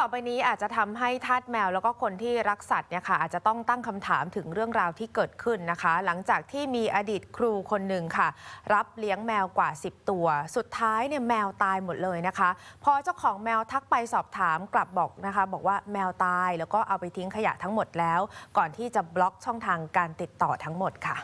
ต่อไปนี้อาจจะทำให้ทาสแมวแล้วก็คนที่รักสัตว์เนี่ยค่ะอาจจะต้องตั้งคำถามถึงเรื่องราวที่เกิดขึ้นนะคะ หลังจากที่มีอดีตครูคนหนึ่งค่ะ รับเลี้ยงแมวกว่า 10 ตัว สุดท้ายเนี่ยแมวตายหมดเลยนะคะ พอเจ้าของแมวทักไปสอบถามกลับบอกนะคะ บอกว่าแมวตายแล้วก็เอาไปทิ้งขยะทั้งหมดแล้ว ก่อนที่จะบล็อกช่องทางการติดต่อทั้งหมดค่ะ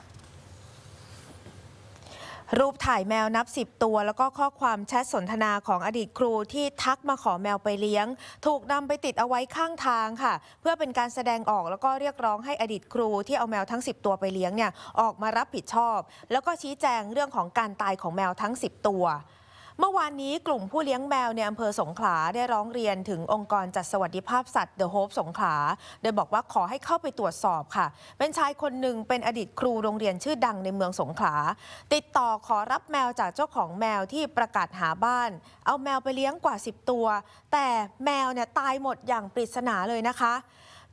รูปถ่ายแมวนับ10ตัวแล้วก็ข้อความแชทสนทนาของอดีตครูที่ทักมาขอแมวไปเลี้ยง ถูกนำไปติดเอาไว้ข้างทางค่ะ เพื่อเป็นการแสดงออกแล้วก็เรียกร้องให้อดีตครูที่เอาแมวทั้ง 10 ตัวไปเลี้ยงเนี่ยออกมารับผิดชอบ แล้วก็ชี้แจงเรื่องของการตายของแมวทั้ง 10 ตัว เมื่อวานนี้กลุ่มผู้เลี้ยงแมวในอำเภอสงขลาได้ร้องเรียนถึงองค์กรจัดสวัสดิภาพสัตว์ The Hope สงขลา โดยบอกว่าขอให้เข้าไปตรวจสอบค่ะ เป็นชายคนหนึ่งเป็นอดีตครูโรงเรียนชื่อดังในเมืองสงขลา ติดต่อขอรับแมวจากเจ้าของแมวที่ประกาศหาบ้าน เอาแมวไปเลี้ยงกว่า 10 ตัว แต่แมวเนี่ยตายหมดอย่างปริศนาเลยนะคะ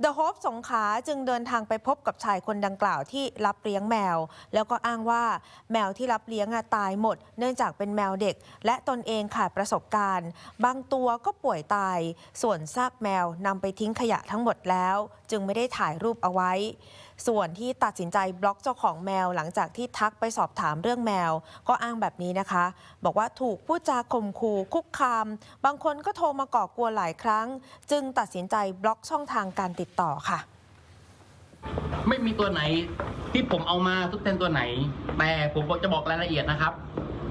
The Hope สงขลาจึงเดินทางไปพบกับชายคนดังกล่าวที่รับเลี้ยงแมว แล้วก็อ้างว่าแมวที่รับเลี้ยงอะตายหมด เนื่องจากเป็นแมวเด็ก และตนเองขาดประสบการณ์ บางตัวก็ป่วยตาย ส่วนซากแมวนำไปทิ้งขยะทั้งหมดแล้ว จึงไม่ได้ถ่ายรูปเอาไว้ส่วนที่ตัดสินใจบล็อกเจ้าของแมวหลังจากที่ทักไปสอบถามเรื่องแมว ก็อ้างแบบนี้นะคะ บอกว่าถูกผู้จาข่มขู่คุกคาม บางคนก็โทรมาก่อกวนหลายครั้ง จึงตัดสินใจบล็อกช่องทางการติดต่อค่ะ ไม่มีตัวไหนที่ผมเอามาทุกเตนตัวไหน แต่ผมจะบอกรายละเอียดนะครับ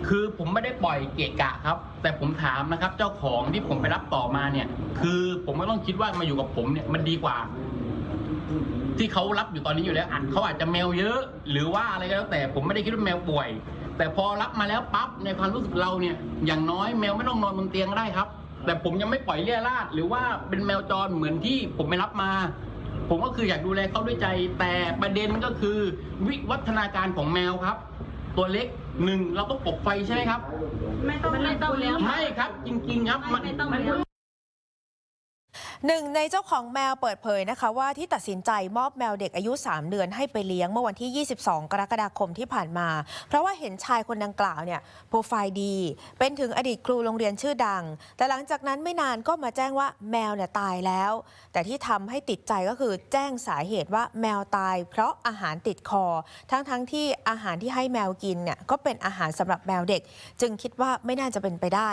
คือผมไม่ได้ปล่อยเกะกะครับ แต่ผมถามนะครับ เจ้าของที่ผมไปรับต่อมาเนี่ย คือผมก็ต้องคิดว่ามาอยู่กับผมเนี่ยมันดีกว่า ที่เขารับอยู่ตอนนี้อยู่แล้วอะเขาอาจจะแมวเยอะ หรือว่าอะไรก็แล้วแต่ผมไม่ได้คิดว่าแมวป่วย แต่พอรับมาแล้วปั๊บในความรู้สึกเราเนี่ย อย่างน้อยแมวไม่ต้องนอนบนเตียงก็ได้ครับ แต่ผมยังไม่ปล่อยเลี่ยราดหรือว่าเป็นแมวจรเหมือนที่ผมไปรับมา ผมก็คืออยากดูแลเขาด้วยใจ แต่ประเด็นก็คือ วิวัฒนาการของแมวครับ ตัวเล็กหนึ่งเราต้องปลุกไฟใช่ไหมครับ ไม่ต้องไม่ต้องเลี้ยงไม่ครับ จริง ๆ ครับมัน ไม่ต้องเลี้ยง หนึ่งในเจ้าของแมวเปิดเผยนะคะ ว่าที่ตัดสินใจมอบแมวเด็กอายุ 3 เดือนให้ไปเลี้ยงเมื่อวันที่ 22 กรกฎาคมที่ผ่านมา เพราะว่าเห็นชายคนดังกล่าวเนี่ยโปรไฟล์ดี เป็นถึงอดีตครูโรงเรียนชื่อดัง แต่หลังจากนั้นไม่นานก็มาแจ้งว่าแมวเนี่ยตายแล้ว แต่ที่ทำให้ติดใจก็คือแจ้งสาเหตุว่าแมวตาย เพราะอาหารติดคอ ทั้งๆทที่อาหารที่ให้แมวกินเนี่ยก็เป็นอาหารสำหรับแมวเด็ก จึงคิดว่าไม่น่าจะเป็นไปได้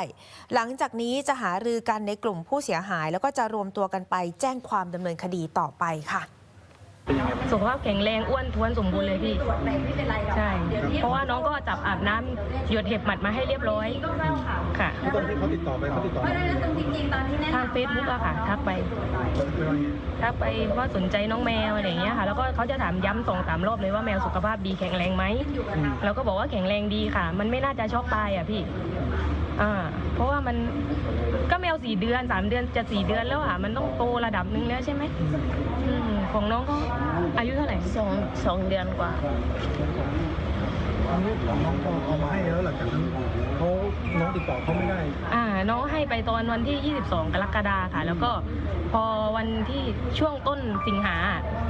หลังจากนี้จะหารือกันในกลุ่มผู้เสียหายแล้วก็จะรวมตัวกันไป แจ้งความดำเนินคดีต่อไปค่ะสุขภาพแข็งแรงอ้วนท้วนสมบูรณ์เลยพี่ใช่เพราะว่าน้องก็จับอาบน้ำหยดเห็บหมัดมาให้เรียบร้อยค่ะตอนที่เขาติดต่อไปเขาติดต่อไปทางเฟซบุ๊กอะค่ะทักไปทักไปว่าสนใจน้องแมวอะไรอย่างเงี้ยค่ะ แล้วก็เขาจะถามย้ำสองสามรอบเลยว่าแมวสุขภาพดีแข็งแรงไหมเราก็บอกว่าแข็งแรงดีค่ะ มันไม่น่าจะช็อกตายอะพี่ อ่า เพราะว่ามันก็แมวสี่เดือนสามเดือนจะสี่เดือนแล้วอะมันต้องโตระดับหนึงแล้วใช่ไหมอืมของน้องก็อายุเท่าไหร่สองสองเดือนกว่าอันนี้น้องพอเอามาให้แล้วหลังจากนั้นเขาน้องติดต่อเขาไม่ได้ อ่า น้องให้ไปตอนวันที่ 22 กรกฎาค่ะ แล้วก็พอวันที่ช่วงต้นสิงหา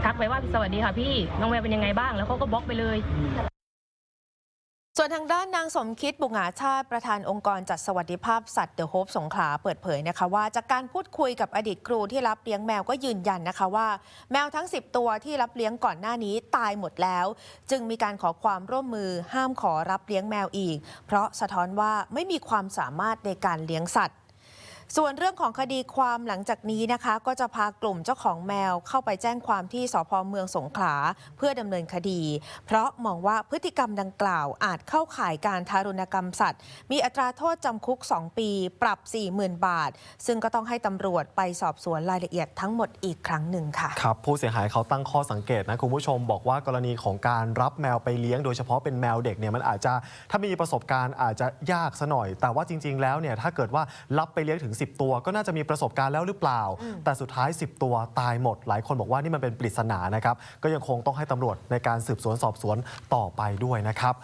ทักไปว่าสวัสดีค่ะพี่ น้องแมวเป็นยังไงบ้าง แล้วเขาก็บล็อกไปเลย ส่วนทางด้านนางสมคิดบุงาชาติประธานองค์กรจัดสวัสดิภาพสัตว์เดอะโฮปสงขลาเปิดเผยนะคะว่าจากการพูดคุยกับอดีตครูที่รับเลี้ยงแมวก็ยืนยันนะคะว่า แมวทั้ง 10 ตัวที่รับเลี้ยงก่อนหน้านี้ตายหมดแล้ว จึงมีการขอความร่วมมือห้ามขอรับเลี้ยงแมวอีก เพราะสะท้อนว่าไม่มีความสามารถในการเลี้ยงสัตว์ ส่วนเรื่องของคดีความหลังจากนี้นะคะ ก็จะพากลุ่มเจ้าของแมวเข้าไปแจ้งความที่สพเมืองสงขลาเพื่อดำเนินคดี เพราะมองว่าพฤติกรรมดังกล่าวอาจเข้าข่ายการทารุณกรรมสัตว์ มีอัตราโทษจำคุก 2 ปี ปรับ 40,000 บาท ซึ่งก็ต้องให้ตำรวจไปสอบสวนรายละเอียดทั้งหมดอีกครั้งหนึ่งค่ะครับผู้เสียหายเขาตั้งข้อสังเกตนะคุณผู้ชมบอกว่ากรณีของการรับแมวไปเลี้ยง โดยเฉพาะเป็นแมวเด็กเนี่ยมันอาจจะถ้ามีประสบการณ์อาจจะยากซะหน่อย แต่ว่าจริง ๆ แล้วเนี่ยถ้าเกิดว่ารับไปเลี้ยงถึง10 ตัวก็น่าจะมีประสบการณ์แล้วหรือเปล่า แต่สุดท้าย 10 ตัวตายหมด หลายคนบอกว่านี่มันเป็นปริศนานะครับ ก็ยังคงต้องให้ตำรวจในการสืบสวนสอบสวนต่อไปด้วยนะครับ